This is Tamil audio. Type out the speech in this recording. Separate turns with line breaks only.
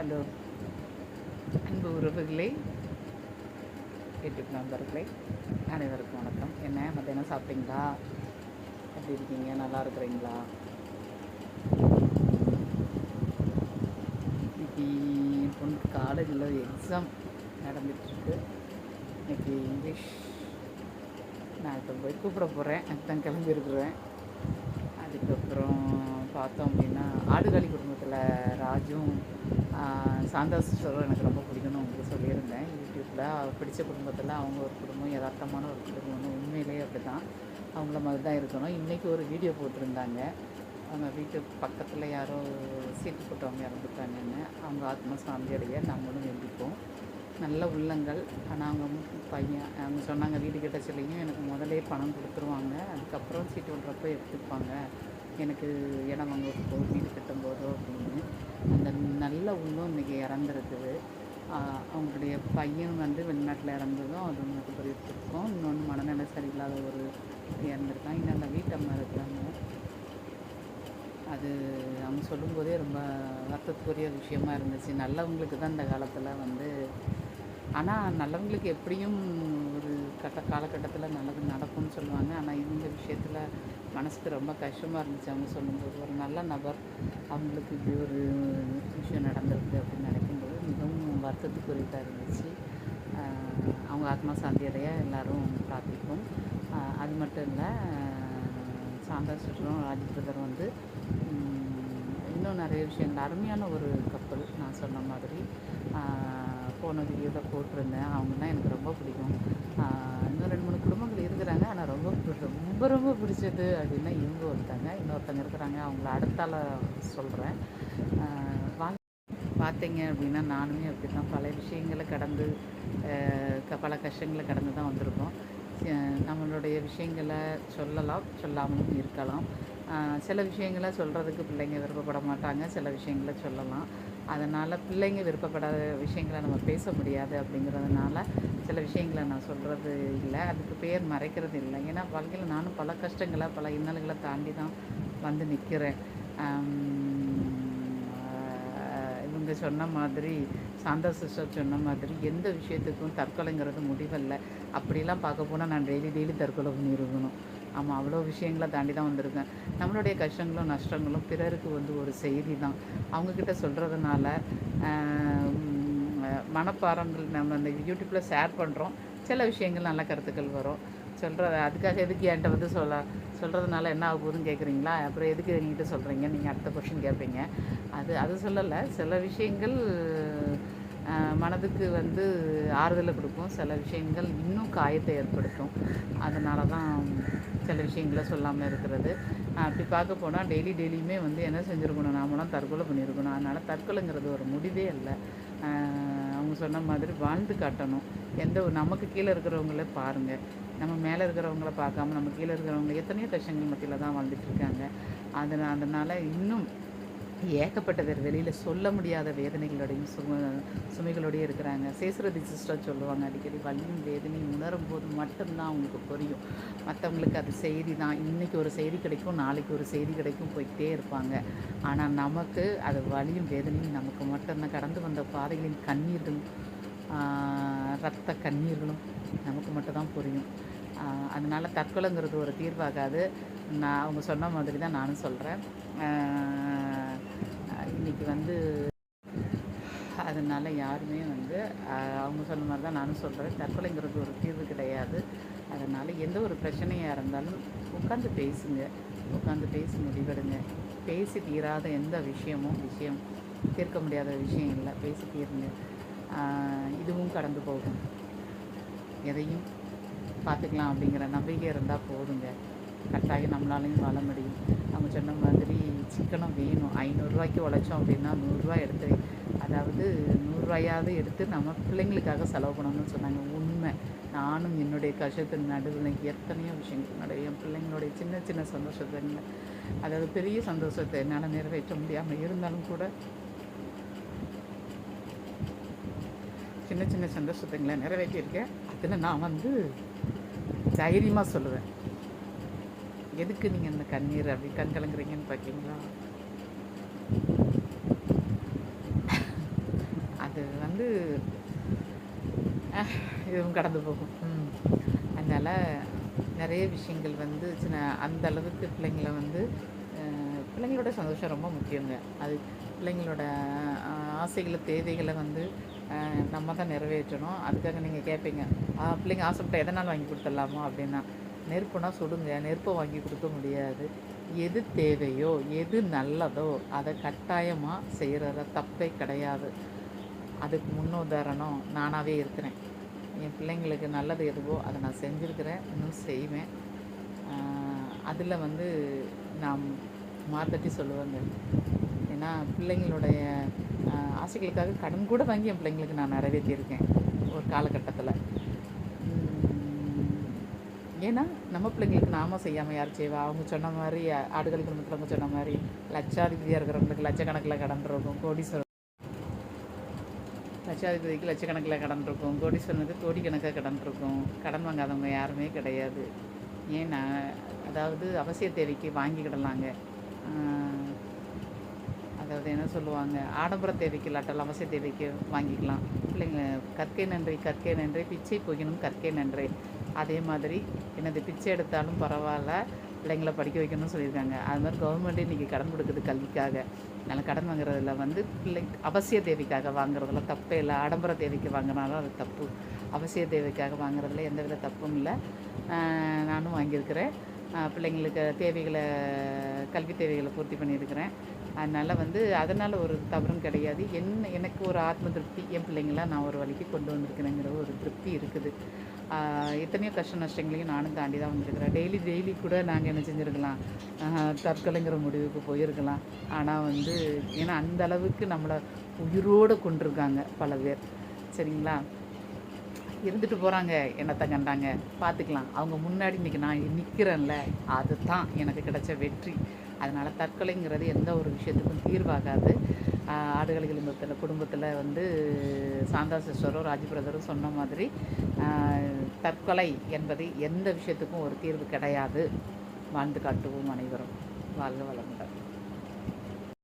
ஹலோ. அன்பு உறவுகளே யூடியூப் நண்பர்களே அனைவருக்கும் வணக்கம். என்ன மத்தியானம் சாப்பிட்டீங்களா? எப்படி இருக்கீங்க? நல்லா இருக்கிறீங்களா? இன்னைக்கு பொண்ணுக்கு காலேஜில் எக்ஸாம் நடந்துட்டுருக்கு. இன்னைக்கு இங்கிலீஷ். நான் இப்போ போய் கூப்பிட போகிறேன் அதுதான் கிளம்பியிருக்கிறேன். அதுக்கப்புறம் பார்த்தோம் அப்படின்னா ஆடுகாலி குடும்பத்தில் ராஜும் ஆஹ், சாந்தா எனக்கு ரொம்ப பிடிக்கும்னு உங்களுக்கு சொல்லியிருந்தேன். யூடியூப்பில் பிடிச்ச குடும்பத்தில் அவங்க ஒரு குடும்பம் யதார்த்தமான ஒரு குடும்பம்னு உண்மையிலேயே அப்படி தான் அவங்கள மாதிரி தான் இருக்கணும். இன்றைக்கி ஒரு வீடியோ போட்டிருந்தாங்க. அவங்க வீட்டு பக்கத்தில் யாரோ சீட்டு போட்டவங்க இறந்துட்டாங்கன்னு. அவங்க ஆத்மா சாந்தியடைய நம்மளும் எழுதிப்போம் நல்ல உள்ளங்கள். ஆனால் அவங்க பையன் அவங்க சொன்னாங்க வீடு கிட்ட சொல்லியும் எனக்கு முதலே பணம் கொடுத்துருவாங்க. அதுக்கப்புறம் சீட்டு விடுறப்ப எடுத்துப்பாங்க. எனக்கு இடம் வாங்குறதுக்கோ வீடு கட்டும் போதோ அப்படின்னு. அந்த நல்ல உள்ளம் இன்றைக்கி இறந்துருக்குது அவங்களுடைய பையன் வந்து வெளிநாட்டில் இறந்ததும் அது உங்களுக்கு பெரிய இன்னொன்று மனநிலை சரியில்லாத ஒரு இறந்துருக்கான். இன்னும் அந்த வீட்டம்மா இருக்கிறாங்க அது அவங்க சொல்லும்போதே ரொம்ப வருத்தத்துக்குரிய விஷயமா இருந்துச்சு. நல்லவங்களுக்கு தான் இந்த காலத்தில் வந்து ஆனால் நல்லவங்களுக்கு எப்படியும் ஒரு கட்ட காலகட்டத்தில் நல்லது நடக்கும்னு சொல்லுவாங்க. ஆனால் இந்த விஷயத்தில் மனசுக்கு ரொம்ப கஷ்டமாக இருந்துச்சு. அவங்க சொல்லும்போது ஒரு நல்ல நபர். அவங்களுக்கு இப்படி ஒரு விஷயம் நடந்திருக்கு அப்படின்னு நினைக்கும்போது மிகவும் வருத்தத்துக்குரியதாக இருந்துச்சு. அவங்க ஆத்மா சாந்தியடைய எல்லோரும் பிரார்த்திப்போம். அது மட்டும் இல்லை சாந்தா சுற்றும் ராஜ் பிரதர் வந்து இன்னும் நிறைய விஷயங்கள். அருமையான ஒரு கப்பல் நான் சொன்ன மாதிரி. போன வீடியோவில் போட்டிருந்தேன். அவங்கன்னா எனக்கு ரொம்ப பிடிக்கும். இன்னும் ரெண்டு மூணு குடும்பங்கள் இருக்கிறாங்க ஆனால் ரொம்ப பி- ரொம்ப ரொம்ப பிடிச்சது அப்படின்னா இவங்க ஒருத்தங்க இன்னொருத்தங்க இருக்கிறாங்க. அவங்கள அடுத்தால சொல்கிறேன் வாங்க. பார்த்தீங்க அப்படின்னா நானுமே அப்படி தான் பல விஷயங்களை கடந்து க- பல கஷ்டங்களை கடந்து தான் வந்திருக்கோம். நம்மளுடைய விஷயங்களை சொல்லலாம் சொல்லாமலும் இருக்கலாம். சில விஷயங்களை சொல்கிறதுக்கு பிள்ளைங்க விருப்பப்பட மாட்டாங்க. சில விஷயங்களை சொல்லலாம். அதனால் பிள்ளைங்க விருப்பப்படாத விஷயங்களை நம்ம பேச முடியாது அப்படிங்கிறதுனால சில விஷயங்களை நான் சொல்கிறது இல்லை. அதுக்கு பேர் மறைக்கிறது இல்லை. ஏன்னா வாழ்க்கையில் நானும் பல கஷ்டங்களை பல இன்னல்களை தாண்டி தான் வந்து நிற்கிறேன் இவங்க சொன்ன மாதிரி சாந்தா சிஸ்டர் சொன்ன மாதிரி எந்த விஷயத்துக்கும் தற்கொலைங்கிறது முடிவல்ல. அப்படிலாம் பார்க்க போனால் நான் டெய்லி டெய்லி தற்கொலை பண்ணியிருக்கணும். ஆமாம் அவ்வளோ விஷயங்களை தாண்டி தான் வந்திருக்கேன். நம்மளுடைய கஷ்டங்களும் நஷ்டங்களும் பிறருக்கு வந்து ஒரு செய்தி தான். அவங்கக்கிட்ட சொல்கிறதுனால மனப்பாரங்கள் நம்ம அந்த யூடியூப்பில் ஷேர் பண்ணுறோம் சில விஷயங்கள் நல்ல கருத்துக்கள் வரும். சொல்கிற அதுக்காக எதுக்கு என்கிட்ட வந்து சொல்ல சொல்கிறதுனால என்ன ஆக போகுதுன்னு கேட்குறீங்களா அப்புறம் எதுக்கு என்கிட்ட சொல்கிறீங்க நீங்கள் அடுத்த கொஷின் கேட்பீங்க அது அது சொல்லலை. சில விஷயங்கள் மனதுக்கு வந்து ஆறுதலை கொடுக்கும். சில விஷயங்கள் இன்னும் காயத்தை ஏற்படுத்தும். அதனால தான் சில விஷயங்களை சொல்லாமல் இருக்கிறது. அப்படி பார்க்க போனால் டெய்லி டெய்லியுமே வந்து என்ன செஞ்சுருக்கணும்? நாமலாம் தற்கொலை பண்ணியிருக்கணும் அதனால் தற்கொலைங்கிறது ஒரு முடிவே இல்லை. அவங்க சொன்ன மாதிரி வாழ்ந்து காட்டணும். எந்த ஒரு நமக்கு கீழே இருக்கிறவங்கள பாருங்கள் நம்ம மேலே இருக்கிறவங்கள பார்க்காம நம்ம கீழே இருக்கிறவங்க எத்தனையோ கஷ்டங்கள் மத்தியில் தான் வாழ்ந்துட்டுருக்காங்க அதனால் அதனால் இன்னும் ஏகப்பட்ட வெளியில் சொல்ல முடியாத வேதனைகளோடையும் சும சுமைகளோடையும் இருக்கிறாங்க. சேசுரதி சிஸ்டர் சொல்லுவாங்க அடிக்கடி வலியும் வேதனையும் உணரும் போது மட்டும்தான் அவங்களுக்கு புரியும். மற்றவங்களுக்கு அது செய்தி தான் இன்றைக்கி ஒரு செய்தி கிடைக்கும் நாளைக்கு ஒரு செய்தி கிடைக்கும் போய்கிட்டே இருப்பாங்க. ஆனால் நமக்கு அது வலியும் வேதனையும் நமக்கு மட்டும்தான். கடந்து வந்த பாதைகளின் கண்ணீர்களும் ரத்த கண்ணீர்களும் நமக்கு மட்டும்தான் புரியும். அதனால் அதனால தற்கொலைங்கிறது ஒரு தீர்வாகாது. நான் அவங்க சொன்ன மாதிரி தான் நானும் சொல்கிறேன் வந்து அதனால் யாருமே வந்து அவங்க சொன்ன மாதிரி தான் நானும் சொல்கிறேன் தற்கொலைங்கிறது ஒரு தீர்வு கிடையாது. அதனால் எந்த ஒரு பிரச்சனையாக இருந்தாலும் உட்காந்து பேசுங்க. உட்காந்து பேசி முடிவெடுங்க. பேசி தீராத எந்த விஷயமும் விஷயம் தீர்க்க முடியாத விஷயம் இல்லை. பேசி தீருங்க. இதுவும் கடந்து போகும். எதையும் பார்த்துக்கலாம் அப்படிங்கிற நம்பிக்கை இருந்தால் போதுங்க. கட்டாயம் நம்மளாலையும் வாழ முடியும். அவங்க சொன்ன சிக்கனம் வேணும். ஐநூறுரூவாய்க்கு உழைச்சோம் அப்படின்னா நூறுரூவா எடுத்து அதாவது நூறுரூவாயாவது எடுத்து நம்ம பிள்ளைங்களுக்காக செலவு பண்ணணும்னு சொன்னாங்க. உண்மை. நானும் என்னுடைய கஷ்டத்தின் நடுவில் எத்தனையோ விஷயங்கள் நடுவில் என் பிள்ளைங்களுடைய சின்ன சின்ன சந்தோஷத்தை அதாவது பெரிய சந்தோஷத்தை என்னால் நிறைவேற்ற முடியாமல் இருந்தாலும் கூட சின்ன சின்ன சந்தோஷத்தைங்களை நிறைவேற்றியிருக்கேன். அதில் நான் வந்து தைரியமாக சொல்லுவேன். எதுக்கு நீங்கள் இந்த கண்ணீர் அப்படி கண் கலங்குறீங்கன்னு பார்த்தீங்களா வந்து இதுவும் கடந்து போகும். ம். அதனால் நிறைய விஷயங்கள் வந்து சின்ன அந்த அளவுக்கு பிள்ளைங்களை வந்து பிள்ளைங்களோட சந்தோஷம் ரொம்ப முக்கியங்க. அது பிள்ளைங்களோட ஆசைகளை தேவைகளை வந்து நம்ம தான் நிறைவேற்றணும். அதுக்காக நீங்கள் கேட்பீங்க "ஆ, பிள்ளைங்க ஆசைப்பட்ட எதனால் வாங்கி கொடுத்துடலாமோ? அப்படின்னா நெருப்புனா சுடுங்க நெருப்பை வாங்கி கொடுக்க முடியாது. எது தேவையோ எது நல்லதோ அதை கட்டாயமாக செய்கிறத தப்பே கிடையாது. அதுக்கு முன்னுதாரணம் நானாகவே இருக்கிறேன். என் பிள்ளைங்களுக்கு நல்லது எதுவோ அதை நான் செஞ்சுருக்கிறேன் இன்னும் செய்வேன். அதில் வந்து நான் மாத்தட்டி சொல்லுவேங்க. ஏன்னா பிள்ளைங்களுடைய ஆசைகளுக்காக கடன் கூட வாங்கி என் பிள்ளைங்களுக்கு நான் நிறைவேற்றியிருக்கேன் ஒரு காலகட்டத்தில். ஏன்னா நம்ம பிள்ளைங்களுக்கு நாம செய்யாமல் யார் செய்வா? அவங்க சொன்ன மாதிரி ஆடுகள் குடும்பத்தில் சொன்ன மாதிரி லட்சாதிபதியாக இருக்கிறவங்களுக்கு லட்சக்கணக்கில் கடன் இருக்கும் கோடீஸ்வரர் லட்சாதிபதிக்கு லட்சக்கணக்கில் கடன் இருக்கும் கோடீஸ்வரனுக்கு கோடிக்கணக்காக கடன் இருக்கும். கடன் வாங்காதவங்க யாருமே கிடையாது. ஏன்னா அதாவது அவசிய தேவைக்கு வாங்கிக்கிடலாங்க. அதாவது என்ன சொல்லுவாங்க? ஆடம்பர தேவைக்கு இல்லாட்டால் அவசிய தேவைக்கு வாங்கிக்கலாம். பிள்ளைங்க கற்கை நன்றி கற்கை நன்றி பிச்சை போகினும் கற்கை நன்றி. அதே மாதிரி என்னது பிச்சை எடுத்தாலும் பரவாயில்ல பிள்ளைங்களை படிக்க வைக்கணும்னு சொல்லியிருக்காங்க. அது மாதிரி கவர்மெண்ட்டே இன்றைக்கி கடன் கொடுக்குது கல்விக்காக. அதனால் கடன் வாங்குறதுல வந்து பிள்ளை அவசிய தேவைக்காக வாங்குறதுல தப்பே இல்லை. ஆடம்பர தேவைக்கு வாங்கினாலும் அது தப்பு. அவசிய தேவைக்காக வாங்குறதுல எந்த வித தப்பும் இல்லை. நானும் வாங்கியிருக்கிறேன். பிள்ளைங்களுக்கு தேவைகளை கல்வி தேவைகளை பூர்த்தி பண்ணியிருக்கிறேன். அதனால் வந்து அதனால் ஒரு தவறும் கிடையாது. என்ன எனக்கு ஒரு ஆத்ம திருப்தி என் பிள்ளைங்களாம் நான் ஒரு வழிக்கு கொண்டு வந்திருக்கிறேங்கிற ஒரு திருப்தி இருக்குது. எத்தனையோ கஷ்ட நஷ்டங்களையும் நானும் தாண்டி தான் வந்திருக்கிறேன். டெய்லி டெய்லி கூட நாங்கள் என்ன செஞ்சுருக்கலாம்? தற்கொலைங்கிற முடிவுக்கு போயிருக்கலாம். ஆனால் வந்து ஏன்னா அந்த அளவுக்கு நம்மளை உயிரோடு கொண்டிருக்காங்க பல பேர். சரிங்களா? இருந்துட்டு போகிறாங்க என்னத்தை கண்டாங்க? பார்த்துக்கலாம் அவங்க முன்னாடி இன்றைக்கி நான் நிற்கிறேன்ல அதுதான் எனக்கு கிடைச்ச வெற்றி. அதனால் தற்கொலைங்கிறது எந்த ஒரு விஷயத்துக்கும் தீர்வாகாது. ஆடுகளை குடும்பத்தில் குடும்பத்தில் வந்து சாந்தா சிஸ்டரும் பிரதரும் சொன்ன மாதிரி தற்கொலை என்பது எந்த விஷயத்துக்கும் ஒரு தீர்வு கிடையாது. வாழ்ந்து காட்டுவோம் அனைவரும். வாழ்க வளமுடன்.